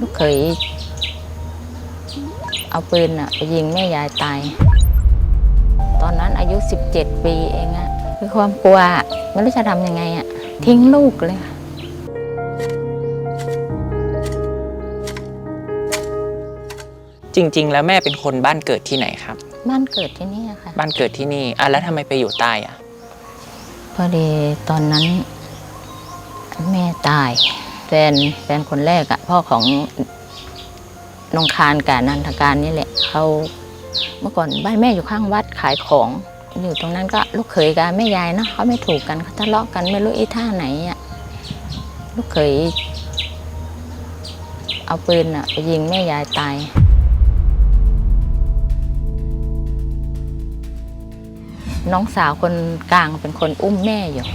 ลูกเขยเอาปืนอะไปยิงแม่ยายตาย ตอนนั้นอายุ 17 ปีเองอะคือความกลัวอะไม่รู้จะทำยังไงอะทิ้งลูกเลยค่ะจริง ๆ แล้วแม่เป็นคนบ้านเกิดที่ไหนครับ บ้านเกิดที่นี่อะค่ะ บ้านเกิดที่นี่อะแล้วทำไมไปอยู่ใต้อะ พอดีตอนนั้น แม่ตาย แฟนแฟนคนแรกอะพ่อของนงคารกับนันทการนี่แหละเขาเมื่อก่อนบ้านแม่อยู่ข้างวัดขายของอยู่ตรงนั้นก็ลูกเขยกับแม่ยายเนาะเขาไม่ถูกกันเขาทะเลาะกันไม่รู้อีท่าไหนอะลูกเขยเอาปืนอะไปยิงแม่ยายตายน้องสาวคนกลางเป็นคนอุ้มแม่อยู่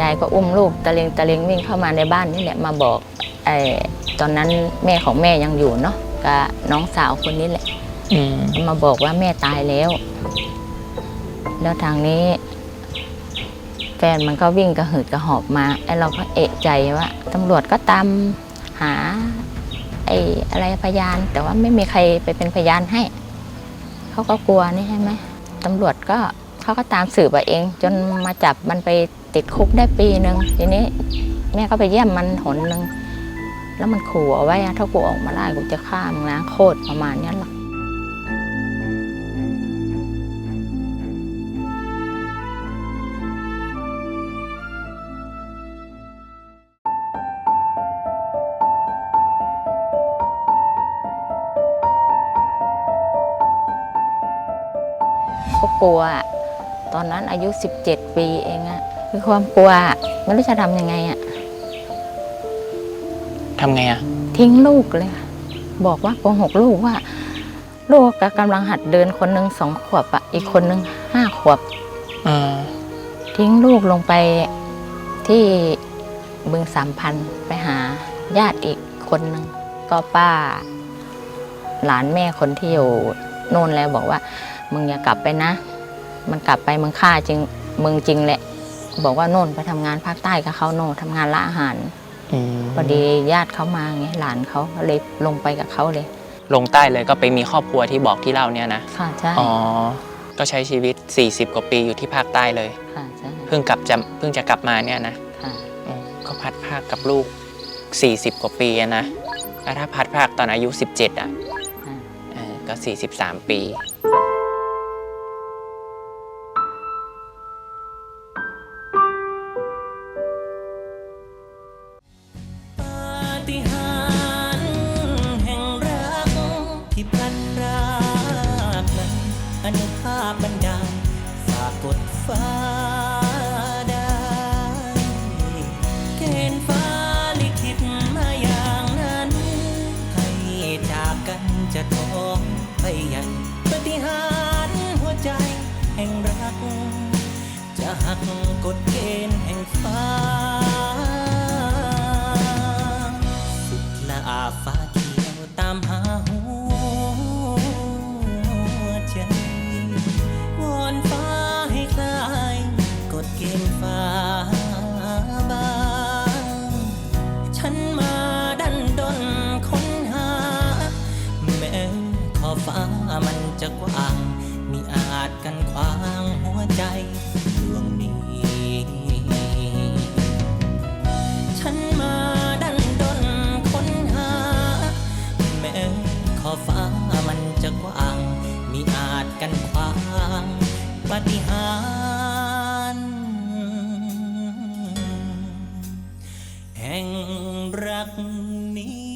ยายก็อุ้มลูกตะเลงตะเลงวิ่งเข้ามาในบ้านนี่แหละมาบอกไอ้ตอนนั้นแม่ของแม่ยังอยู่เนาะกับน้องสาวคนนี้แหละอืมมาบอกว่าแม่ตายแล้ว แล้วทางนี้ แฟนมันก็วิ่งกระหืดกระหอบมาไอ้เราก็เอะใจว่าตำรวจก็ตามหา ไอ้อะไรพยาน แต่ว่าไม่มีใครไปเป็นพยานให้เขาก็กลัวนี่ใช่ไหมตำรวจก็เขาก็ตามสืบมาเอง จนมาจับมันไปติดคุกได้ปีหนึ่งทีนี้ แม่ก็ไปเยี่ยมมันหนหนึ่งแล้วมันขู่เอาไว้ถ้ากูออกมาได้กูจะฆ่ามึงล้างโคตรประมาณนี้หรอกก็กลัวอะตอนนั้นอายุ 17 ปีเองอะ คือความกลัวอะไม่รู้จะทำยังไงอะทำไงอะทิ้งลูกเลยค่ะบอกว่าโกหกลูกว่า ลูกกำลังหัดเดินคนหนึ่งสองขวบอะอีกคนหนึ่งห้าขวบอ่าทิ้งลูกลงไปที่บึงสามพันไปหาญาติอีกคนหนึ่งก็ป้า หลานแม่คนที่อยู่โน่นแล้วบอกว่า มึงอย่ากลับไปนะ มันกลับไปมึงฆ่าจริงมึงจริงแหละ บอกว่าโน่นไปทำงานภาคใต้กับเขาโน่นทำงานละอาหารอืมพอดีญาติเขามาไงหลานเขาก็เลยลงไปกับเขาเลย ลงใต้เลยก็ไปมีครอบครัวที่บอกที่เล่าเนี่ยนะค่ะใช่อ๋อก็ใช้ชีวิต 40 กว่าปีอยู่ที่ภาคใต้เลยค่ะใช่เพิ่งกลับจะเพิ่งจะกลับมาเนี่ยนะค่ะอืมก็พัดภาคกับลูก 40 กว่าปีอะนะแล้วถ้าพัดภาคตอนอายุ 17 อะค่ะเออก็ 43 ปีป อนุภาพบันดาลฝากกดฟ้าได้เกณฑ์ฟ้าลิขิตมาอย่างนั้น ให้จากกันจะท้องไปใหญ่ปฏิหารหัวใจแห่งรัก จะหักกฎเกณฑ์ ฟ้าบาง ฉันมาดันดนค้นหา แม้ขอฟ้ามันจะกว้าง มีอาจกันขวางหัวใจดวงนี้ ฉันมาดันดนค้นหา แม้ขอฟ้ามันจะกว้าง มีอาจกันขวางปฏิหาร นี้